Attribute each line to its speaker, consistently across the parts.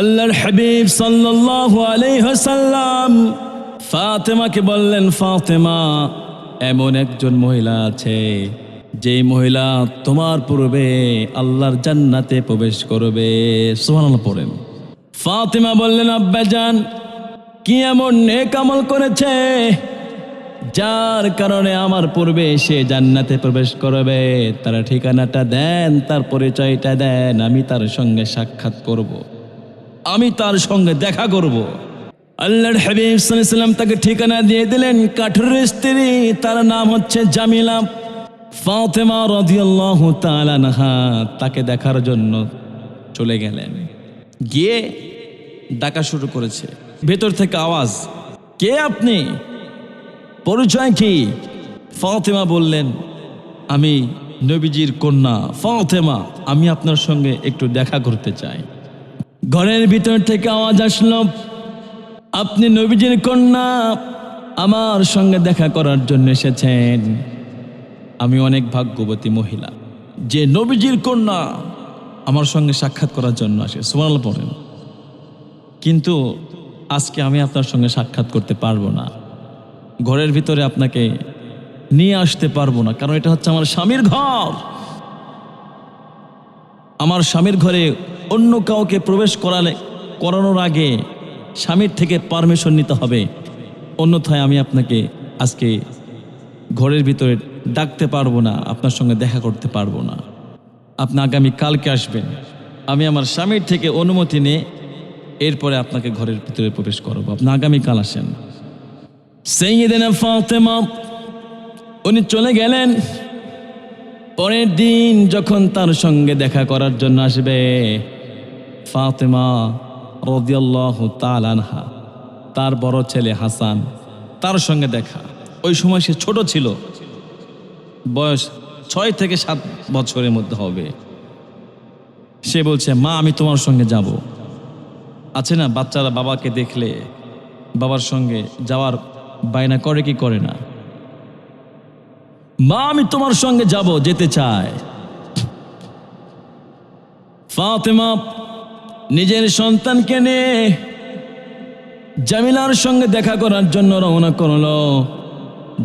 Speaker 1: আল্লাহর হাবিব সাল্লাল্লাহু আলাইহি ওয়াসাল্লাম ফাতেমাকে বললেন, ফাতেমা, এমন একজন মহিলা আছে যে মহিলা তোমার পূর্বে আল্লাহর জান্নাতে প্রবেশ করবে। সুবহানাল্লাহ পড়েন। ফাতেমা বললেন আব্বাজান কি এমন নেক আমল করেছে, যার কারণে আমার পূর্বে সে জান্নাতে প্রবেশ করবে? তার ঠিকানাটা দেন, তার পরিচয়টা দেন, আমি তার সঙ্গে সাক্ষাৎ করব। আমি তার সঙ্গে দেখা করব। আল্লাহর হাবিব সাল্লাম তাকে ঠিকানা দিয়ে দিলেন কাঠুর স্ত্রী, তার নাম হচ্ছে জামিলা। তাকে দেখার জন্য চলে গেলেন। গিয়ে ডাকা শুরু করেছে। ভেতর থেকে আওয়াজ, কে আপনি? পরিচয় কি? ফাতেমা বললেন, আমি নবীজির কন্যা। ফাতেমা, আমি আপনার সঙ্গে একটু দেখা করতে চাই। ঘরের ভিতর থেকে আওয়াজ আসলো, আপনি নবীজির কন্যা, আমার সঙ্গে দেখা করার জন্য এসেছেন। আমি অনেক ভাগ্যবতী মহিলা। যে নবীজির কন্যা আমার সঙ্গে সাক্ষাৎ করার জন্য আসে। সুমাল পড়েন। কিন্তু আজকে আমি আপনার সঙ্গে সাক্ষাৎ করতে পারব না। ঘরের ভিতরে আপনাকে নিয়ে আসতে পারব না, কারণ এটা হচ্ছে আমার স্বামীর ঘর। আমার স্বামীর ঘরে অন্য কাউকে প্রবেশ করালে, করানোর আগে স্বামীর থেকে পারমিশন নিতে হবে। অন্যথায় আমি আপনাকে আজকে ঘরের ভিতরে ডাকতে পারব না, আপনার সঙ্গে দেখা করতে পারব না। আপনি আগামী কালকে আসবেন। আমি আমার স্বামীর থেকে অনুমতি নিয়ে এরপরে আপনাকে ঘরের ভিতরে প্রবেশ করব। আপনি আগামীকাল আসেন। উনি চলে গেলেন। পরের দিন যখন তার সঙ্গে দেখা করার জন্য আসবে ফাতেমা রদিয়াল্লাহু তালানহা তার বড় ছেলে হাসান, তার সঙ্গে দেখা। ওই সময় সে ছোট ছিল। বয়স ছয় থেকে সাত বছরের মধ্যে হবে। সে বলছে, মা, আমি তোমার সঙ্গে যাব। আছে না, বাচ্চারা বাবাকে দেখলে বাবার সঙ্গে যাওয়ার বায়না করে কি করে না? মা, আমি তোমার সঙ্গে যাব, যেতে চায়। ফাতেমা নিজের সন্তানকে নিয়ে জামিলার সঙ্গে দেখা করার জন্য রওনা করল।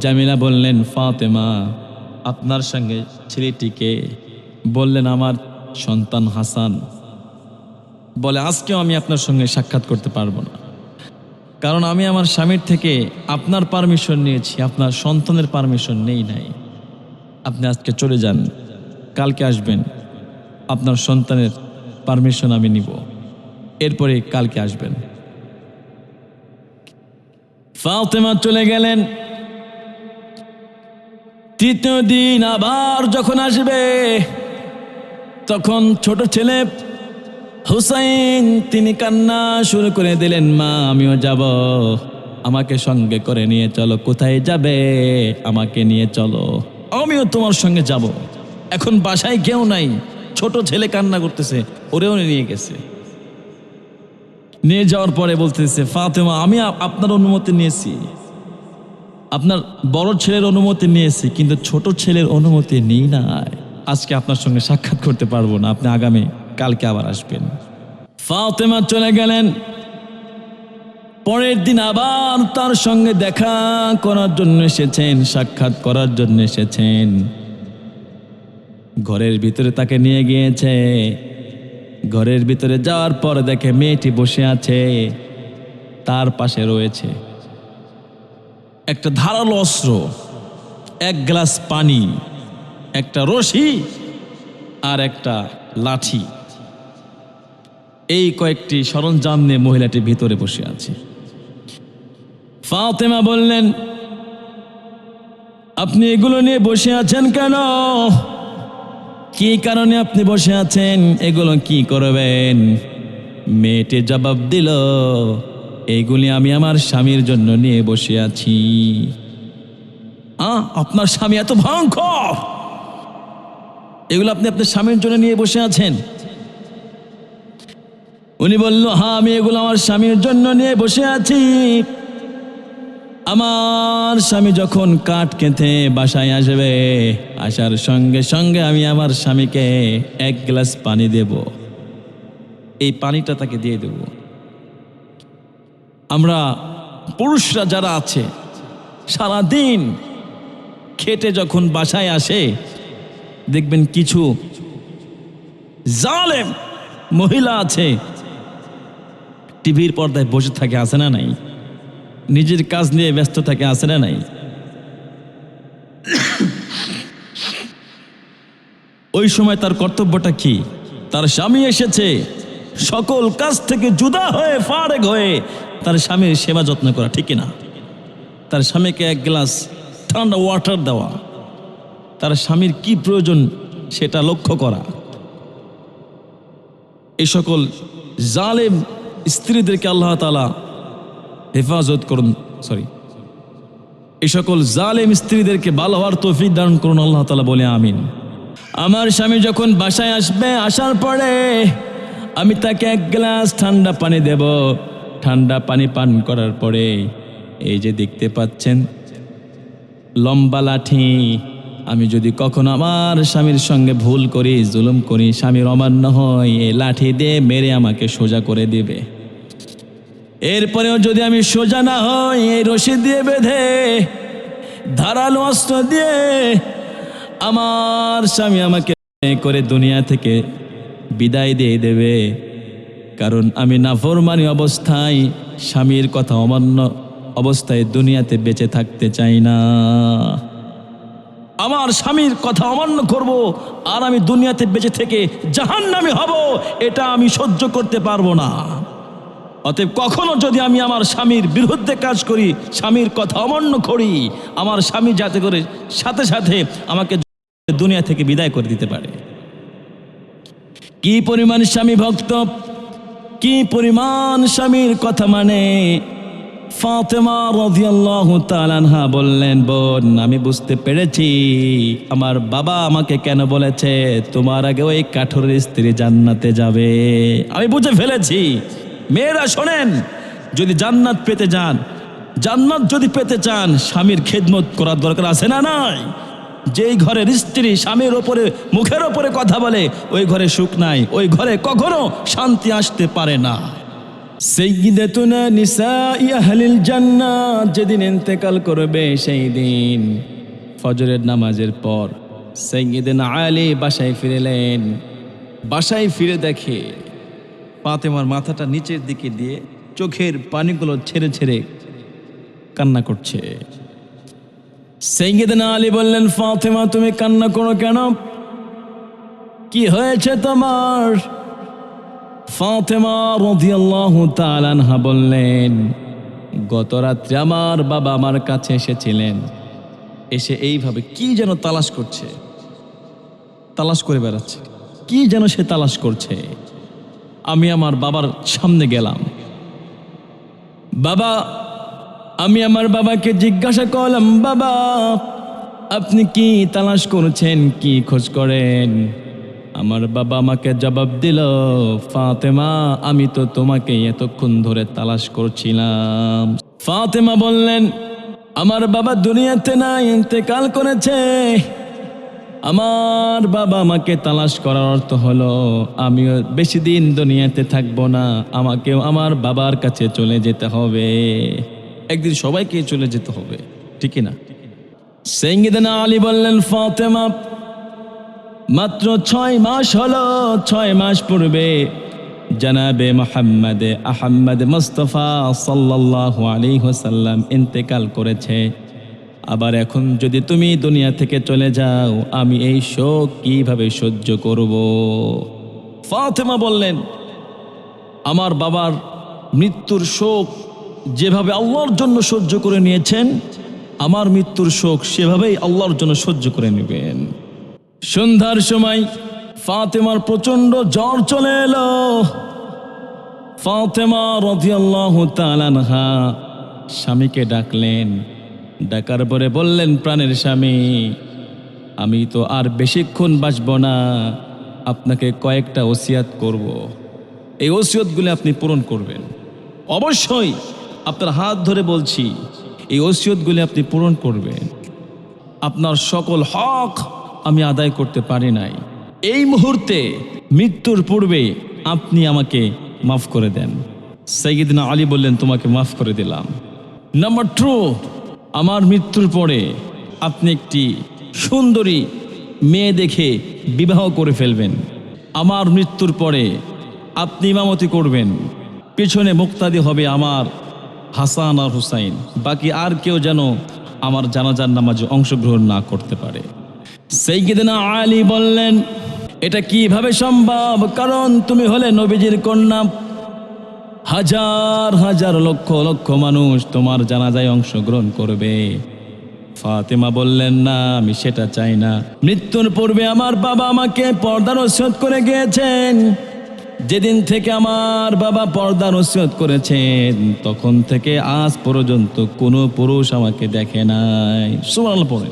Speaker 1: জামিলা বললেন, ফাতেমা, আপনার সঙ্গে ছেলেটিকে বললেন আমার সন্তান হাসান। বলে, আজকেও আমি আপনার সঙ্গে সাক্ষাৎ করতে পারব না। কারণ আমি আমার স্বামীর থেকে আপনার পারমিশন নিয়েছি, আপনার সন্তানের পারমিশন নেই নাই। আপনি আজকে চলে যান, কালকে আসবেন। আপনার সন্তানের পারমিশন আমি নিব। এরপরে কালকে আসবেন। ফাতেমা চলে গেলেন। তৃতীয় দিন আবার যখন আসবে, তখন ছোট ছেলে হুসাইন, তিনি কান্না শুরু করে দিলেন, মা, আমিও যাব। আমাকে সঙ্গে করে নিয়ে চলো। কোথায় যাবে? আমাকে নিয়ে চলো। আমিও তোমার সঙ্গে যাব। এখন বাসায় কেউ নাই। ছোট ছেলে কান্না করতেছে। ওরেও নিয়ে গেছে। নিয়ে যাওয়ার পরে বলতেছে, ফাতেমা, আমি আপনার অনুমতি নিয়েছি। আপনার বড় ছেলের অনুমতি নিয়েছি, কিন্তু ছোট ছেলের অনুমতি নিই নাই। আজকে আপনার সঙ্গে সাক্ষাৎ করতে পারব না, আপনি আগামী, কালকে আবার আসবেন। ফাতেমা চলে গেলেন। পরের দিন আবার তার সঙ্গে দেখা করার জন্য এসেছেন, সাক্ষাৎ করার জন্য এসেছেন। ঘরের ভিতরে তাকে নিয়ে গিয়েছে। ঘরের ভিতরে যাওয়ার পর দেখে মেয়েটি বসে আছে, তার পাশে রয়েছে। একটা ধারালো অস্ত্র, এক গ্লাস পানি, একটা রশি আর একটা লাঠি। এই কয়েকটি সরঞ্জাম নিয়ে মহিলাটি ভিতরে বসে আছে। ফাতেমা বললেন, আপনি এগুলো নিয়ে বসে আছেন কেন? কি কারণে আপনি বসে আছেন? এগুলো কি করবেন? মেয়েটি জবাব দিল এইগুলি আমি আমার স্বামীর জন্য নিয়ে বসে আছি। আপনার স্বামী এত ভয়ঙ্কর! এগুলো আপনি আপনার স্বামীর জন্য নিয়ে বসে আছেন? উনি বলল হ্যাঁ আমি এগুলো আমার স্বামীর জন্য নিয়ে বসে আছি। আমার স্বামী যখন কাঠ কেঁথে বাসায় আসবে, আসার সঙ্গে সঙ্গে আমি আমার স্বামীকে এক গ্লাস পানি দেব। এই পানিটা তাকে দিয়ে দেব। আমরা পুরুষরা যারা আছে, সারাদিন খেটে যখন বাসায় আসে, দেখবেন কিছু জালেম মহিলা আছে, টিভির পর্দায় বসে থাকে আসে না নাই? নিজের কাজ নিয়ে ব্যস্ত থাকে, আছে না নাই? ওই সময় তার কর্তব্যটা কি? তার স্বামী এসেছে, সকল কাজ থেকে জুদা হয়ে ফারেক হয়ে তার স্বামীর সেবা যত্ন করা, ঠিক না তার স্বামীকে এক গ্লাস ঠান্ডা ওয়াটার দেওয়া, তার স্বামীর কি প্রয়োজন সেটা লক্ষ্য করা। এই সকল জালেম স্ত্রীদেরকে আল্লাহ তালা হেফাজত করুন সরি এই সকল জালেম স্ত্রীদেরকে ভালো হওয়ার তৌফিক দান করুন, আল্লাহ তালা বলে আমিন। আমার স্বামী যখন বাসায় আসবে, আসার পরে আমি তাকে এক গ্লাস ঠান্ডা পানি দেব। ঠান্ডা পানি পান করার পরে এই যে দেখতে পাচ্ছেন, লম্বা লাঠি, আমি যদি কখনো আমার স্বামীর সঙ্গে ভুল করি, জুলুম করি স্বামীর অমান্য হয়, এই লাঠি দিয়ে মেরে আমাকে সোজা করে দিবে। এরপরেও যদি আমি সোজা না হই, এই রশি দিয়ে বেঁধে, ধারালো অস্ত্র দিয়ে আমার স্বামী আমাকে করে দুনিয়া থেকে বিদায় দিয়ে দেবে। কারণ আমি নাফরমানি অবস্থায় স্বামীর কথা অমান্য অবস্থায় দুনিয়াতে বেঁচে থাকতে চাই না। আমার স্বামীর কথা অমান্য করব আর আমি দুনিয়াতে বেঁচে থেকে জাহান্নামে হব, এটা আমি সহ্য করতে পারব না। অতএব কখনো যদি আমি আমার স্বামীর বিরুদ্ধে কাজ করি, স্বামীর কথা অমান্য করি, আমার স্বামী যাতে করে সাথে সাথে আমাকে দুনিয়া থেকে বিদায় করে দিতে পারে। কি পরিমাণ স্বামী ভক্ত, কি পরিমাণ স্বামীর কথা মানে? ফাতেমা রাদিয়াল্লাহু তাআলাহা বললেন, বোন, আমি বুঝতে পেরেছি, আমার বাবা আমাকে কেন বলেছে, তোমার আগে ওই কাঠুরের স্ত্রী জান্নাতে যাবে? আমি বুঝে ফেলেছি। মেয়েরা শোনেন, যদি জান্নাত পেতে যান, জান্নাত যদি পেতে চান, স্বামীর খেদমত করার দরকার আছে না নাই? যেই ঘরের স্ত্রী স্বামীর ওপরে, মুখের ওপরে কথা বলে, ওই ঘরে সুখ নাই, ওই ঘরে কখনো শান্তি আসতে পারে না। জান্নাত, যেদিন ইন্তেকাল করবে সেই দিন, ফজরের নামাজের পর সৈয়দিন আলী বাসায় ফিরেলেন। বাসায় ফিরে দেখে পাতেমার মাথাটা নিচের দিকে দিয়ে চোখের পানিগুলো ছেড়ে ছেড়ে কান্না করছে। সৈয়দিনা আলী বললেন, ফাতেমা, তুমি কান্না করো কেন? কি হয়েছে তোমার? ফাতেমা রদিয়াল্লাহু তাআলাহা বললেন, গত রাত্রে আমার বাবা আমার কাছে এসেছিলেন। এসে এইভাবে কি যেন তালাশ করছে? তালাশ করে বেড়াচ্ছে। কি যেন সে তালাশ করছে? আমি আমার বাবার সামনে গেলাম। বাবা, আমি আমার বাবাকে জিজ্ঞাসা করলাম, বাবা, আপনি কি তালাশ করছেন? কি খোঁজ করেন? আমার বাবা আমাকে জবাব দিল, ফাতেমা, আমি তো তোমাকে এতক্ষণ ধরে তালাশ করছিলাম। ফাতেমা বললেন, আমার বাবা দুনিয়াতে না, ইন্তেকাল করেছে। আমার বাবা আমাকে তালাশ করার অর্থ হলো, আমিও বেশি দিন দুনিয়াতে থাকব না, আমাকেও আমার বাবার কাছে চলে যেতে হবে। একদিন সবাইকে চলে যেতে হবে, ঠিক না? সৈয়দনা আলী বললেন, ফাতেমা, মাত্র ছয় মাস হলো, ছয় মাস পূর্বে জানাবে মোহাম্মদে আহম্মদ মুস্তফা সাল্লাল্লাহু আলাইহি হোসাল্লাম ইন্তেকাল করেছে। আবার এখন যদি তুমি দুনিয়া থেকে চলে যাও, আমি এই শোক কীভাবে সহ্য করব? ফাতেমা বললেন, আমার বাবার মৃত্যুর শোক যেভাবে আল্লাহর জন্য সহ্য করে নিয়েছেন, আমার মৃত্যুর শোক সেভাবেই আল্লাহর জন্য সহ্য করে নেবেন। সন্ধ্যার সময় ফাতেমার প্রচণ্ড জ্বর চলে এলো। ফাতেমা রদিয়াল্লাহু তাআলাহা স্বামীকে ডাকলেন ডাকার পরে বললেন প্রাণের স্বামী, আমি তো আর বেশিক্ষণ বাঁচব না, আপনাকে কয়েকটা ওসিয়াত করব। এই ওসিয়তগুলি আপনি পূরণ করবেন। অবশ্যই আপনার হাত ধরে বলছি, এই ওসিয়তগুলি আপনি পূরণ করবেন। আপনার সকল হক আমি আদায় করতে পারি নাই। এই মুহূর্তে মৃত্যুর পূর্বে আপনি আমাকে মাফ করে দেন। সৈয়দিনা আলী বললেন, তোমাকে মাফ করে দিলাম। নাম্বার টু আমার মৃত্যুর পরে আপনি একটি সুন্দরী মেয়ে দেখে বিবাহ করে ফেলবেন। আমার মৃত্যুর পরে আপনি ইমামতি করবেন। পিছনে মুক্তাদি হবে আমার হাসান আর হুসাইন। বাকি আর কেউ যেন আমার জানাজার নামাজে অংশগ্রহণ না করতে পারে। সেই সেইদিনা আলী বললেন, এটা কীভাবে সম্ভব? কারণ তুমি হলে নবীজির কন্যা। হাজার হাজার লক্ষ লক্ষ মানুষ তোমার জানাজায় অংশগ্রহণ করবে। ফাতেমা বললেন, না, আমি সেটা চাই না। মৃত্যুর পূর্বে আমার বাবা আমাকে পর্দার ওসিয়ত করে গিয়েছেন। যেদিন থেকে আমার বাবা পর্দার ওসিয়ত করেছেন, তখন থেকে আজ পর্যন্ত কোনো পুরুষ আমাকে দেখে নাই। সুমাল পরে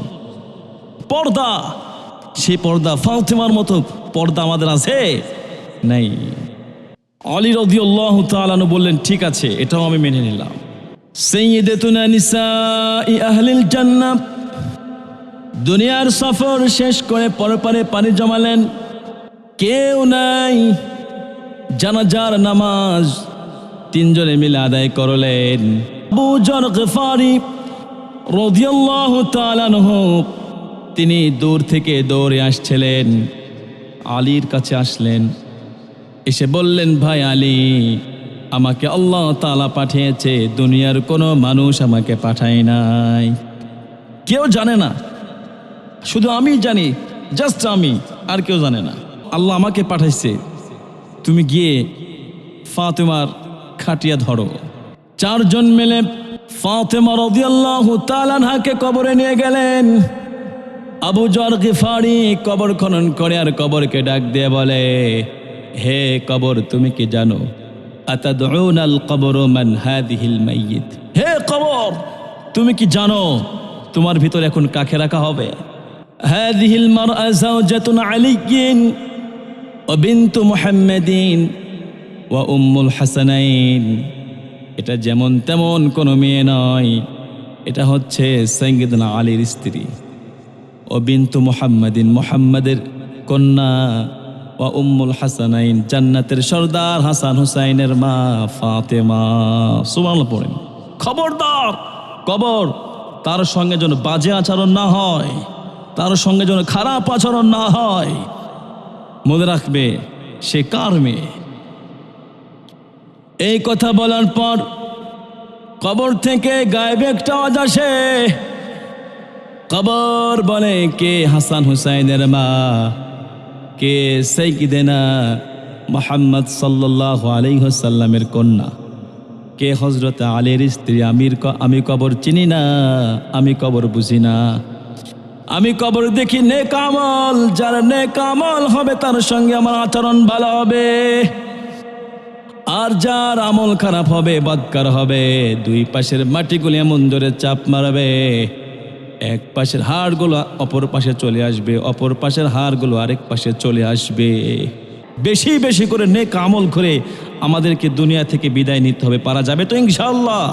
Speaker 1: পর্দা, সেই পর্দা ফাতেমার মতো পর্দা আমাদের আছে? নাই। আলী রদিউল্লাহ তালানু বললেন, ঠিক আছে, এটাও আমি মেনে নিলাম। দুনিয়ার সফর শেষ করে পরপারে পানি জমালেন। কেউ নাই, জানাজার নামাজ তিনজনে মিলে আদায় করলেন। তিনি দূর থেকে দৌড়ে আসছিলেন। আলীর কাছে আসলেন। এসে বললেন, ভাই আলী, আমাকে আল্লাহ তালা পাঠিয়েছে, দুনিয়ার কোনো মানুষ আমাকে পাঠায় নাই। কেউ জানে না। শুধু আমি জানি জাস্ট আমি, আর কেউ জানে না। আল্লাহ আমাকে পাঠাইছে, তুমি গিয়ে ফাতেমার খাটিয়া ধরো। চারজন মিলে ফাতেমা রদিয়াল্লাহু তাআলাকে কবরে নিয়ে গেলেন। আবু জর গিফারি কবর খনন করে আর কবরকে ডাক দিয়ে বলে হে কবর, তুমি কি জানো? হে কবর, তুমি কি জানো তোমার ভিতর এখন কাকে রাখা হবে? উম্মুল হাসানাইন। এটা যেমন তেমন কোনো মেয়ে নয়, এটা হচ্ছে সৈয়দনা আলীর স্ত্রী। ও বিন্তু মোহাম্মদিন, মোহাম্মদের কন্যা। ও উম্মুল হাসানাইন, জান্নাতের সর্দার হাসান হুসাইনের মা ফাতেমা। সুমান পড়েন। খবরদার, কবর। তার সঙ্গে যেন বাজে আচরণ না হয়, তার সঙ্গে যেন খারাপ আচরণ না হয়। মনে রাখবে, সে কার মেয়ে? এই কথা বলার পর কবর থেকে গায়েবে একটা আওয়াজ আসে। কবর বলে, কে হাসান হুসাইনের মা? কে সৈকিদেনা মোহাম্মদ সাল্লাহ আলিহসাল্লামের কন্যা, কে হজরত আলীর স্ত্রী আমির আমি কবর চিনি না, আমি কবর বুঝি না। আমি কবর দেখি নে কামল যার নে কামল হবে তার সঙ্গে আমার আচরণ ভালো হবে। আর যার আমল খারাপ হবে, বদকার হবে, দুই পাশের মাটিগুলি এমন জোরে চাপ মারবে। এক পাশের হাড়গুলো অপর পাশে চলে আসবে, অপর পাশের হাড়গুলো আরেক পাশে চলে আসবে। বেশি বেশি করে নেক আমল করে আমাদেরকে দুনিয়া থেকে বিদায় নিতে হবে, পারা যাবে তো ইনশাল্লাহ